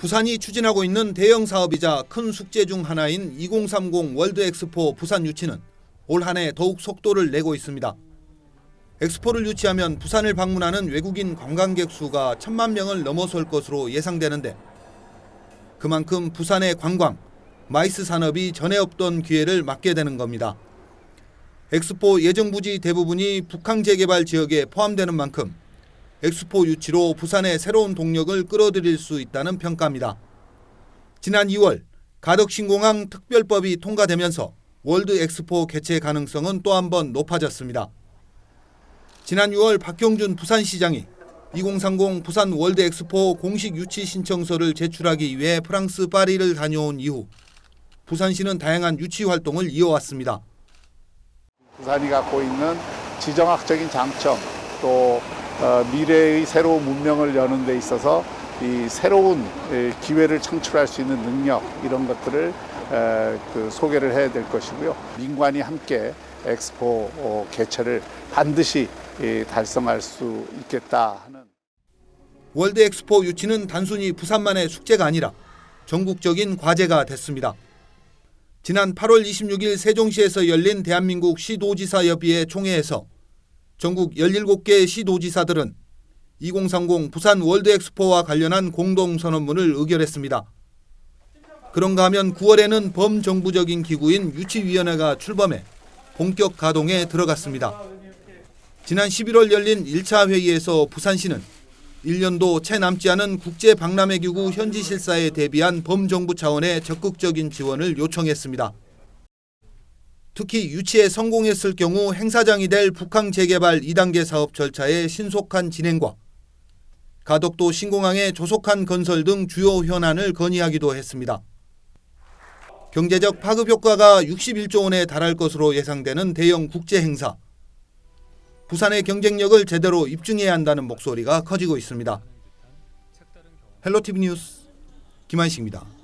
부산이 추진하고 있는 대형 사업이자 큰 숙제 중 하나인 2030 월드 엑스포 부산 유치는 올 한 해 더욱 속도를 내고 있습니다. 엑스포를 유치하면 부산을 방문하는 외국인 관광객 수가 천만 명을 넘어설 것으로 예상되는데 그만큼 부산의 관광, 마이스 산업이 전에 없던 기회를 맞게 되는 겁니다. 엑스포 예정 부지 대부분이 북한 재개발 지역에 포함되는 만큼 엑스포 유치로 부산의 새로운 동력을 끌어들일 수 있다는 평가입니다. 지난 2월 가덕신공항 특별법이 통과되면서 월드 엑스포 개최 가능성은 또 한 번 높아졌습니다. 지난 6월 박경준 부산시장이 2030 부산 월드 엑스포 공식 유치 신청서를 제출하기 위해 프랑스 파리를 다녀온 이후 부산시는 다양한 유치 활동을 이어왔습니다. 부산이 갖고 있는 지정학적인 장점 또 어, 미래의 새로운 문명을 여는 데 있어서 이 새로운 에, 기회를 창출할 수 있는 능력 이런 것들을 에, 그 소개를 해야 될 것이고요. 민관이 함께 엑스포 어, 개최를 반드시 예, 달성할 수 있겠다 하는. 월드 엑스포 유치는 단순히 부산만의 숙제가 아니라 전국적인 과제가 됐습니다. 지난 8월 26일 세종시에서 열린 대한민국 시도지사 협의회 총회에서 전국 17개 시도지사들은 2030 부산 월드 엑스포와 관련한 공동 선언문을 의결했습니다. 그런가 하면 9월에는 범정부적인 기구인 유치위원회가 출범해 본격 가동에 들어갔습니다. 지난 11월 열린 1차 회의에서 부산시는 1년도 채 남지 않은 국제 박람회 기구 현지 실사에 대비한 범정부 차원의 적극적인 지원을 요청했습니다. 특히 유치에 성공했을 경우 행사장이 될 북항 재개발 2단계 사업 절차의 신속한 진행과 가덕도 신공항의 조속한 건설 등 주요 현안을 건의하기도 했습니다. 경제적 파급 효과가 61조 원에 달할 것으로 예상되는 대형 국제 행사. 부산의 경쟁력을 제대로 입증해야 한다는 목소리가 커지고 있습니다. 헬로티비 뉴스 김한식입니다.